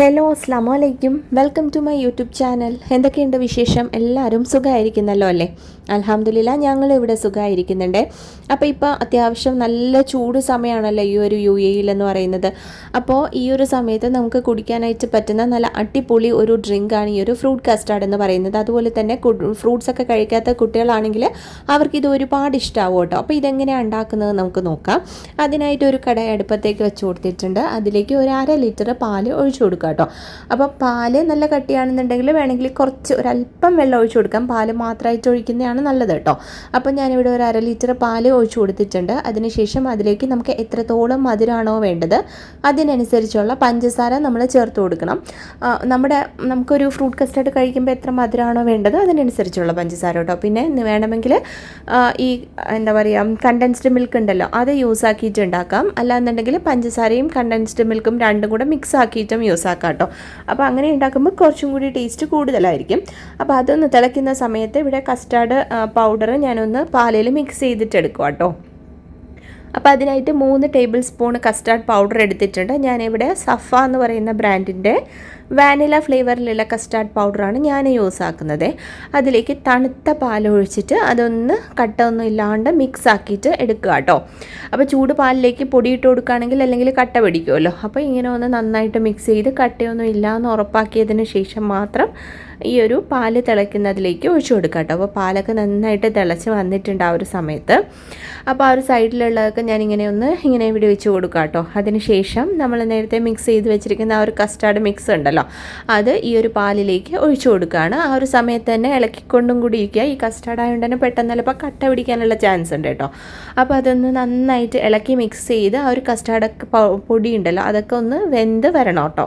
Hello അസ്ലാം വലൈക്കും welcome to my YouTube channel. എന്തൊക്കെയുണ്ട് വിശേഷം? എല്ലാവരും സുഖമായിരിക്കുന്നല്ലോ അല്ലേ? അലഹമ്മദില്ല ഞങ്ങളിവിടെ സുഖമായിരിക്കുന്നുണ്ട് അപ്പോൾ ഇപ്പോൾ അത്യാവശ്യം നല്ല ചൂട് സമയമാണല്ലോ ഈ ഒരു യു എന്ന് പറയുന്നത്. അപ്പോൾ ഈ ഒരു സമയത്ത് നമുക്ക് കുടിക്കാനായിട്ട് പറ്റുന്ന നല്ല അടിപൊളി ഒരു ഡ്രിങ്കാണ് ഈ ഒരു ഫ്രൂട്ട് കസ്റ്റാർഡ് എന്ന് പറയുന്നത്. അതുപോലെ തന്നെ ഫ്രൂട്ട്സ് ഒക്കെ കഴിക്കാത്ത കുട്ടികളാണെങ്കിൽ അവർക്ക് ഇത് ഒരുപാട് ഇഷ്ടമാവും കേട്ടോ. അപ്പോൾ ഇതെങ്ങനെയാണ് ഉണ്ടാക്കുന്നത് നമുക്ക് നോക്കാം. അതിനായിട്ട് ഒരു കട അടുപ്പത്തേക്ക് വെച്ച് കൊടുത്തിട്ടുണ്ട്. അതിലേക്ക് ഒരു അര ലിറ്റർ പാൽ ഒഴിച്ചു കൊടുക്കുക കേട്ടോ. അപ്പോൾ പാൽ നല്ല കട്ടിയാണെന്നുണ്ടെങ്കിൽ വേണമെങ്കിൽ കുറച്ച് ഒരല്പം വെള്ളം ഒഴിച്ചു കൊടുക്കാം. പാൽ മാത്രമായിട്ട് ഒഴിക്കുന്നതാണ് നല്ലത് കേട്ടോ. അപ്പോൾ ഞാനിവിടെ ഒരു അര ലിറ്റർ പാൽ ഒഴിച്ചു കൊടുത്തിട്ടുണ്ട്. അതിനുശേഷം അതിലേക്ക് നമുക്ക് എത്രത്തോളം മധുരമാണോ വേണ്ടത് അതിനനുസരിച്ചുള്ള പഞ്ചസാര നമ്മൾ ചേർത്ത് കൊടുക്കണം. നമ്മുടെ നമുക്കൊരു ഫ്രൂട്ട് കസ്റ്റാർഡ് കഴിക്കുമ്പോൾ എത്ര മധുരമാണോ വേണ്ടത് അതിനനുസരിച്ചുള്ള പഞ്ചസാര കേട്ടോ. പിന്നെ വേണമെങ്കിൽ ഈ എന്താ പറയുക കണ്ടൻസ്ഡ് മിൽക്ക് ഉണ്ടല്ലോ അത് യൂസ് ആക്കിയിട്ട് ഉണ്ടാക്കാം. അല്ലാന്നുണ്ടെങ്കിൽ പഞ്ചസാരയും കണ്ടൻസ്ഡ് മിൽക്കും രണ്ടും കൂടെ മിക്സ് ആക്കിയിട്ടും യൂസ് ആക്കാം. കേട്ടോ അപ്പോൾ അങ്ങനെ ഉണ്ടാക്കുമ്പോൾ കുറച്ചും കൂടി ടേസ്റ്റ് കൂടുതലായിരിക്കും. അപ്പോൾ അതൊന്ന് തിളയ്ക്കുന്ന സമയത്ത് ഇവിടെ കസ്റ്റാർഡ് പൗഡർ ഞാനൊന്ന് പാലിൽ മിക്സ് ചെയ്തിട്ടെടുക്കുക കേട്ടോ അപ്പോൾ അതിനായിട്ട് മൂന്ന് ടേബിൾ സ്പൂൺ കസ്റ്റാർഡ് പൗഡർ എടുത്തിട്ടുണ്ട്. ഞാനിവിടെ സഫ എന്ന് പറയുന്ന ബ്രാൻഡിന്റെ വാനില ഫ്ലേവറിലുള്ള കസ്റ്റാർഡ് പൗഡറാണ് ഞാൻ യൂസ് ആക്കുന്നത്. അതിലേക്ക് തണുത്ത പാൽ ഒഴിച്ചിട്ട് അതൊന്ന് കട്ടൊന്നും ഇല്ലാണ്ട് മിക്സ് ആക്കിയിട്ട് എടുക്കുക കേട്ടോ. അപ്പോൾ ചൂട് പാലിലേക്ക് പൊടിയിട്ട് കൊടുക്കുകയാണെങ്കിൽ അല്ലെങ്കിൽ കട്ട പിടിക്കുമല്ലോ. അപ്പോൾ ഇങ്ങനെ ഒന്ന് നന്നായിട്ട് മിക്സ് ചെയ്ത് കട്ടയൊന്നും ഇല്ല എന്ന് ഉറപ്പാക്കിയതിന് ശേഷം മാത്രം ഈ ഒരു പാൽ തിളയ്ക്കുന്നതിലേക്ക് ഒഴിച്ചു കൊടുക്കുക കേട്ടോ. അപ്പോൾ പാലൊക്കെ നന്നായിട്ട് തിളച്ച് വന്നിട്ടുണ്ട് ആ ഒരു സമയത്ത്. അപ്പോൾ ആ ഒരു സൈഡിലുള്ളതൊക്കെ ഞാനിങ്ങനെ ഒന്ന് ഇങ്ങനെ ഇവിടെ വെച്ച് കൊടുക്കുക കേട്ടോ. അതിന് ശേഷം നമ്മൾ നേരത്തെ മിക്സ് ചെയ്ത് വെച്ചിരിക്കുന്ന ആ ഒരു കസ്റ്റാർഡ് മിക്സ് ഉണ്ടല്ലോ അത് ഈ ഒരു പാലിലേക്ക് ഒഴിച്ചു കൊടുക്കുകയാണ്. ആ ഒരു സമയത്ത് തന്നെ ഇളക്കിക്കൊണ്ടും കൂടി ഇരിക്കുക. ഈ കസ്റ്റാർഡ് ആയതുകൊണ്ട് തന്നെ പെട്ടെന്ന് ചിലപ്പോൾ കട്ട പിടിക്കാനുള്ള ചാൻസ് ഉണ്ട് കേട്ടോ. അപ്പോൾ അതൊന്ന് നന്നായിട്ട് ഇളക്കി മിക്സ് ചെയ്ത് ആ ഒരു കസ്റ്റാർഡൊക്കെ പൊടി ഉണ്ടല്ലോ അതൊക്കെ ഒന്ന് വെന്ത് വരണം കേട്ടോ.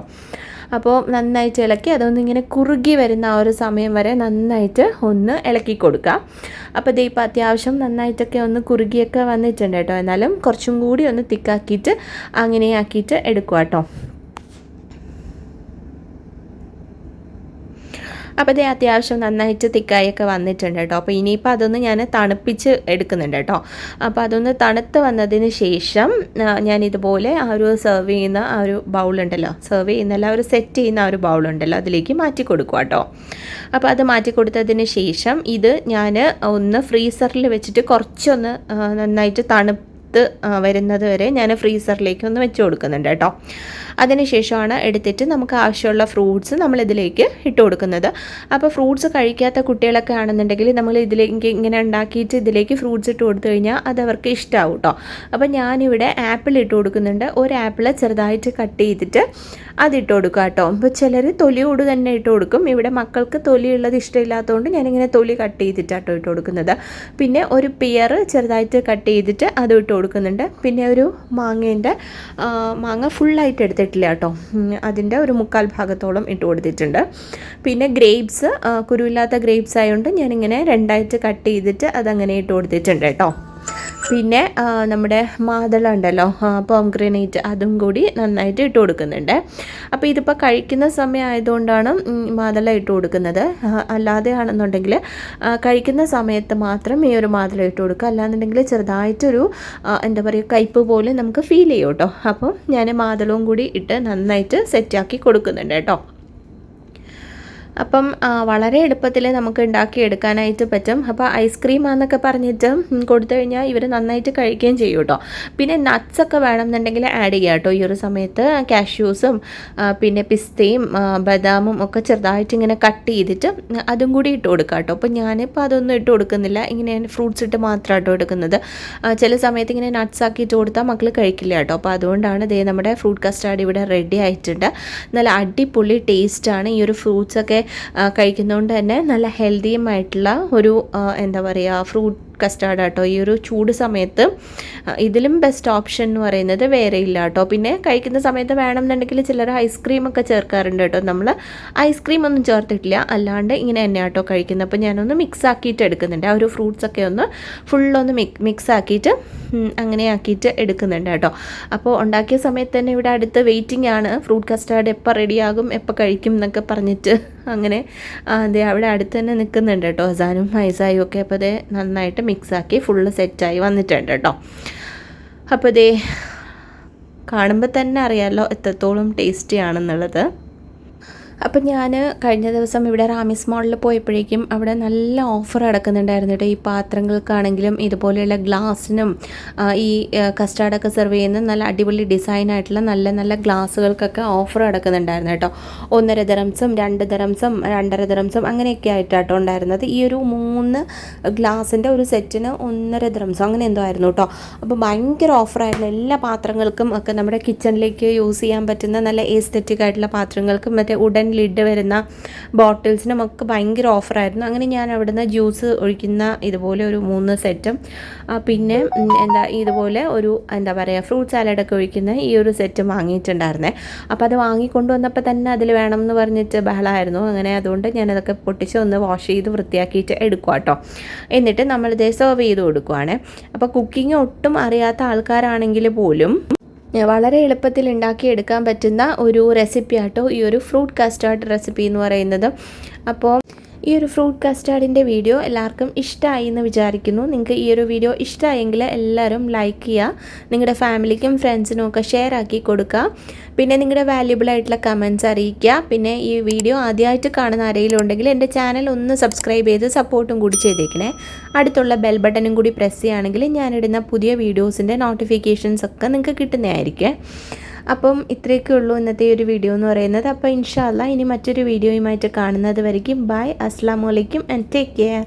അപ്പോൾ നന്നായിട്ട് ഇളക്കി അതൊന്ന് ഇങ്ങനെ കുറുകി വരുന്ന ആ ഒരു സമയം വരെ നന്നായിട്ട് ഒന്ന് ഇളക്കി കൊടുക്കുക അപ്പോൾ ദേ ഇപ്പോൾ അത്യാവശ്യം നന്നായിട്ടൊക്കെ ഒന്ന് കുറുകിയൊക്കെ വന്നിട്ടുണ്ട് കേട്ടോ. എന്നാലും കുറച്ചും കൂടി ഒന്ന് തിക്കാക്കിയിട്ട് അങ്ങനെയാക്കിയിട്ട് എടുക്കുക കേട്ടോ അപ്പോൾ ഇത് അത്യാവശ്യം നന്നായിട്ട് തിക്കായൊക്കെ വന്നിട്ടുണ്ട് കേട്ടോ. അപ്പോൾ ഇനിയിപ്പോൾ അതൊന്ന് ഞാൻ തണുപ്പിച്ച് എടുക്കുന്നുണ്ട് കേട്ടോ. അപ്പോൾ അതൊന്ന് തണുത്ത് വന്നതിന് ശേഷം ഞാൻ ഇതുപോലെ ആ ഒരു സെർവ് ചെയ്യുന്ന ആ ഒരു ബൗളുണ്ടല്ലോ സെർവ് ചെയ്യുന്നല്ല ഒരു സെറ്റ് ചെയ്യുന്ന ആ ഒരു ബൗളുണ്ടല്ലോ അതിലേക്ക് മാറ്റി കൊടുക്കുക കേട്ടോ. അപ്പോൾ അത് മാറ്റി കൊടുത്തതിന് ശേഷം ഇത് ഞാൻ ഒന്ന് ഫ്രീസറിൽ വെച്ചിട്ട് കുറച്ചൊന്ന് നന്നായിട്ട് തണുപ്പ് തണുത്ത് വരുന്നത് വരെ ഞാൻ ഫ്രീസറിലേക്ക് ഒന്ന് വെച്ച് കൊടുക്കുന്നുണ്ട് കേട്ടോ. അതിനുശേഷമാണ് എടുത്തിട്ട് നമുക്ക് ആവശ്യമുള്ള ഫ്രൂട്ട്സ് നമ്മൾ ഇതിലേക്ക് ഇട്ട് കൊടുക്കുന്നത്. അപ്പോൾ ഫ്രൂട്ട്സ് കഴിക്കാത്ത കുട്ടികളൊക്കെ ആണെന്നുണ്ടെങ്കിൽ നമ്മൾ ഇതിലേക്ക് ഇങ്ങനെ ഉണ്ടാക്കിയിട്ട് ഇതിലേക്ക് ഫ്രൂട്ട്സ് ഇട്ട് കൊടുത്തു കഴിഞ്ഞാൽ അത് അവർക്ക് ഇഷ്ടമാവും കേട്ടോ. അപ്പോൾ ഞാനിവിടെ ആപ്പിൾ ഇട്ട് കൊടുക്കുന്നുണ്ട്. ഒരു ആപ്പിൾ ചെറുതായിട്ട് കട്ട് ചെയ്തിട്ട് അതിട്ട് കൊടുക്കുക കേട്ടോ. അപ്പോൾ ചിലർ തൊലിയോട് തന്നെ ഇട്ട് കൊടുക്കും. ഇവിടെ മക്കൾക്ക് തൊലിയുള്ളത് ഇഷ്ടമില്ലാത്തതുകൊണ്ട് ഞാനിങ്ങനെ തൊലി കട്ട് ചെയ്തിട്ടാട്ടോ ഇട്ട് കൊടുക്കുന്നത്. പിന്നെ ഒരു പിയർ ചെറുതായിട്ട് കട്ട് ചെയ്തിട്ട് അത് ഇട്ട് കൊടുക്കുന്നുണ്ട്. പിന്നെ ഒരു മാങ്ങേന്റെ മാങ്ങ ഫുള്ളായിട്ട് എടുത്തിട്ടില്ല കേട്ടോ. അതിന്റെ ഒരു മുക്കാൽ ഭാഗത്തോളം ഇട്ട് കൊടുത്തിട്ടുണ്ട്. പിന്നെ ഗ്രേപ്സ് കുരുവില്ലാത്ത ഗ്രേപ്സ് ആയതുകൊണ്ട് ഞാനിങ്ങനെ രണ്ടായിട്ട് കട്ട് ചെയ്തിട്ട് അതങ്ങനെ ഇട്ട് കൊടുത്തിട്ടുണ്ട് കേട്ടോ. പിന്നെ നമ്മുടെ മാതള ഉണ്ടല്ലോ പോംഗ്രനേറ്റ് അതും കൂടി നന്നായിട്ട് ഇട്ട് കൊടുക്കുന്നുണ്ട്. അപ്പോൾ ഇതിപ്പോൾ കഴിക്കുന്ന സമയം ആയതുകൊണ്ടാണ് മാതള ഇട്ട് കൊടുക്കുന്നത്. അല്ലാതെയാണെന്നുണ്ടെങ്കിൽ കഴിക്കുന്ന സമയത്ത് മാത്രം ഈ ഒരു മാതള ഇട്ട് കൊടുക്കുക. അല്ലാന്നുണ്ടെങ്കിൽ ചെറുതായിട്ടൊരു എന്താ പറയുക കയ്പ് പോലെ നമുക്ക് ഫീൽ ചെയ്യും കേട്ടോ. അപ്പം ഞാൻ മാതളവും കൂടി ഇട്ട് നന്നായിട്ട് സെറ്റാക്കി കൊടുക്കുന്നുണ്ട് കേട്ടോ. അപ്പം വളരെ എളുപ്പത്തിൽ നമുക്ക് ഉണ്ടാക്കി എടുക്കാനായിട്ട് പറ്റും. അപ്പോൾ ഐസ്ക്രീം ആണെന്നൊക്കെ പറഞ്ഞിട്ട് കൊടുത്തു കഴിഞ്ഞാൽ ഇവർ നന്നായിട്ട് കഴിക്കുകയും ചെയ്യും കേട്ടോ പിന്നെ നട്ട്സൊക്കെ വേണമെന്നുണ്ടെങ്കിൽ ആഡ് ചെയ്യുക കേട്ടോ ഈ ഒരു സമയത്ത് കാഷ്യൂസും പിന്നെ പിസ്തയും ബദാമും ഒക്കെ ചെറുതായിട്ട് ഇങ്ങനെ കട്ട് ചെയ്തിട്ട് അതും കൂടി ഇട്ട് കൊടുക്കാം കേട്ടോ അപ്പോൾ ഞാനിപ്പോൾ അതൊന്നും ഇട്ട് കൊടുക്കുന്നില്ല. ഇങ്ങനെ ഫ്രൂട്ട്സ് ഇട്ട് മാത്രം കേട്ടോ എടുക്കുന്നത്. ചില സമയത്ത് ഇങ്ങനെ നട്ട്സ് ആക്കി ഇട്ട് കൊടുത്താൽ മക്കൾ കഴിക്കില്ല കേട്ടോ അപ്പോൾ അതുകൊണ്ടാണ് ദേ നമ്മുടെ ഫ്രൂട്ട് കസ്റ്റാർഡ് ഇവിടെ റെഡി ആയിട്ടുണ്ട്. നല്ല അടിപൊളി ടേസ്റ്റാണ് ഈ ഒരു ഫ്രൂട്ട്സ് ഒക്കെ ആ, കഴിക്കുന്നതുകൊണ്ട് തന്നെ നല്ല ഹെൽത്തിയുമായിട്ടുള്ള ഒരു എന്താ പറയുക ഫ്രൂട്ട് കസ്റ്റാർഡ് ആട്ടോ. ഈ ഒരു ചൂട് സമയത്ത് ഇതിലും ബെസ്റ്റ് ഓപ്ഷൻ എന്ന് പറയുന്നത് വേറെ ഇല്ല കേട്ടോ. പിന്നെ കഴിക്കുന്ന സമയത്ത് വേണമെന്നുണ്ടെങ്കിൽ ചിലർ ഐസ്ക്രീം ഒക്കെ ചേർക്കാറുണ്ട് കേട്ടോ. നമ്മൾ ഐസ്ക്രീം ഒന്നും ചേർത്തിട്ടില്ല. അല്ലാണ്ട് ഇങ്ങനെ തന്നെ കേട്ടോ കഴിക്കുന്നത്. അപ്പോൾ ഞാനൊന്ന് മിക്സ് ആക്കിയിട്ട് എടുക്കുന്നുണ്ട്. ആ ഒരു ഫ്രൂട്ട്സ് ഒക്കെ ഒന്ന് ഫുള്ളൊന്ന് മിക് മിക്സ് ആക്കിയിട്ട് അങ്ങനെ ആക്കിയിട്ട് എടുക്കുന്നുണ്ട് കേട്ടോ. അപ്പോൾ ഉണ്ടാക്കിയ സമയത്ത് തന്നെ ഇവിടെ അടുത്ത് വെയിറ്റിംഗ് ആണ്. ഫ്രൂട്ട് കസ്റ്റാർഡ് എപ്പോൾ റെഡിയാകും എപ്പോൾ കഴിക്കും എന്നൊക്കെ പറഞ്ഞിട്ട് അങ്ങനെ അതെ അവിടെ അടുത്ത് തന്നെ നിൽക്കുന്നുണ്ട് കേട്ടോ. ഹസാനും ഹൈസായും ഒക്കെ. അപ്പോൾ അതേ നന്നായിട്ട് മിക്സാക്കി ഫുള്ള് സെറ്റായി വന്നിട്ടുണ്ട് കേട്ടോ അപ്പോൾ ഇതേ കാണുമ്പോൾ തന്നെ അറിയാമല്ലോ എത്രത്തോളം ടേസ്റ്റി ആണെന്നുള്ളത്. അപ്പം ഞാൻ കഴിഞ്ഞ ദിവസം ഇവിടെ റാമിസ് മോളിൽ പോയപ്പോഴേക്കും അവിടെ നല്ല ഓഫർ നടക്കുന്നുണ്ടായിരുന്നു കേട്ടോ ഈ പാത്രങ്ങൾക്കാണെങ്കിലും ഇതുപോലെയുള്ള ഗ്ലാസ്സിനും ഈ കസ്റ്റാർഡൊക്കെ സെർവ് ചെയ്യുന്ന നല്ല അടിപൊളി ഡിസൈൻ ആയിട്ടുള്ള നല്ല നല്ല ഗ്ലാസ്സുകൾക്കൊക്കെ ഓഫർ അടക്കുന്നുണ്ടായിരുന്നു കേട്ടോ ഒന്നര ദറംസും രണ്ട് ദറംസും രണ്ടര ദറംസും അങ്ങനെയൊക്കെ ആയിട്ടാട്ടോ ഉണ്ടായിരുന്നത്. ഈ ഒരു മൂന്ന് ഗ്ലാസിന്റെ ഒരു സെറ്റിന് ഒന്നര ദറംസും അങ്ങനെ എന്തോ ആയിരുന്നു കേട്ടോ അപ്പോൾ ഭയങ്കര ഓഫറായിരുന്നു എല്ലാ പാത്രങ്ങൾക്കും ഒക്കെ നമ്മുടെ കിച്ചണിലേക്ക് യൂസ് ചെയ്യാൻ പറ്റുന്ന നല്ല എസ്തെറ്റിക് ആയിട്ടുള്ള പാത്രങ്ങൾക്കും മറ്റേ ഉടൻ ലിഡ് വരുന്ന ബോട്ടിൽസിനും ഒക്കെ ഭയങ്കര ഓഫറായിരുന്നു. അങ്ങനെ ഞാൻ അവിടുന്ന് ജ്യൂസ് ഒഴിക്കുന്ന ഇതുപോലെ ഒരു മൂന്ന് സെറ്റും പിന്നെ എന്താ ഇതുപോലെ ഒരു എന്താ പറയുക ഫ്രൂട്ട് സാലഡൊക്കെ ഒഴിക്കുന്ന ഈ ഒരു സെറ്റും വാങ്ങിയിട്ടുണ്ടായിരുന്നേ. അപ്പോൾ അത് വാങ്ങിക്കൊണ്ട് വന്നപ്പോൾ തന്നെ അതിൽ വേണം എന്ന് പറഞ്ഞിട്ട് ബഹളമായിരുന്നു അങ്ങനെ അതുകൊണ്ട് ഞാനതൊക്കെ പൊട്ടിച്ച് ഒന്ന് വാഷ് ചെയ്ത് വൃത്തിയാക്കിയിട്ട് എടുക്കുക കേട്ടോ എന്നിട്ട് നമ്മളിത് സെർവ് ചെയ്ത് കൊടുക്കുവാണ്. അപ്പോൾ കുക്കിംഗ് ഒട്ടും അറിയാത്ത ആൾക്കാരാണെങ്കിൽ പോലും വളരെ എളുപ്പത്തിൽ ഉണ്ടാക്കി എടുക്കാൻ പറ്റുന്ന ഒരു റെസിപ്പി ആട്ടോ ഈ ഒരു ഫ്രൂട്ട് കസ്റ്റാർഡ് റെസിപ്പി എന്ന് പറയുന്നത്. അപ്പോൾ ഈ ഒരു ഫ്രൂട്ട് കസ്റ്റാർഡിന്റെ വീഡിയോ എല്ലാവർക്കും ഇഷ്ടമായി എന്ന് വിചാരിക്കുന്നു. നിങ്ങൾക്ക് ഈ ഒരു വീഡിയോ ഇഷ്ടമായെങ്കിൽ എല്ലാവരും ലൈക്ക് ചെയ്യുക നിങ്ങളുടെ ഫാമിലിക്കും ഫ്രണ്ട്സിനും ഒക്കെ ഷെയർ ആക്കി കൊടുക്കുക. പിന്നെ നിങ്ങളുടെ വാല്യുബിൾ ആയിട്ടുള്ള കമൻസ് അറിയിക്കുക. പിന്നെ ഈ വീഡിയോ ആദ്യമായിട്ട് കാണുന്ന ആരെങ്കിലും ഉണ്ടെങ്കിൽ എന്റെ ചാനൽ ഒന്ന് സബ്സ്ക്രൈബ് ചെയ്ത് സപ്പോർട്ടും കൂടി ചെയ്തേക്കണേ. അടുത്തുള്ള ബെൽ ബട്ടണും കൂടി പ്രസ് ചെയ്യുകയാണെങ്കിൽ ഞാനിടുന്ന പുതിയ വീഡിയോസിന്റെ നോട്ടിഫിക്കേഷൻസ് ഒക്കെ നിങ്ങൾക്ക് കിട്ടുന്നതായിരിക്കും. അപ്പം ഇത്രയൊക്കെ ഉള്ളൂ ഇന്നത്തെ ഒരു വീഡിയോ എന്ന് പറയുന്നത്. അപ്പോൾ ഇൻഷാല്ല ഇനി മറ്റൊരു വീഡിയോയുമായിട്ട് കാണുന്നത് വരയ്ക്കും. ബൈ അസ്സാം വലൈക്കും ആൻഡ് ടേക്ക് കെയർ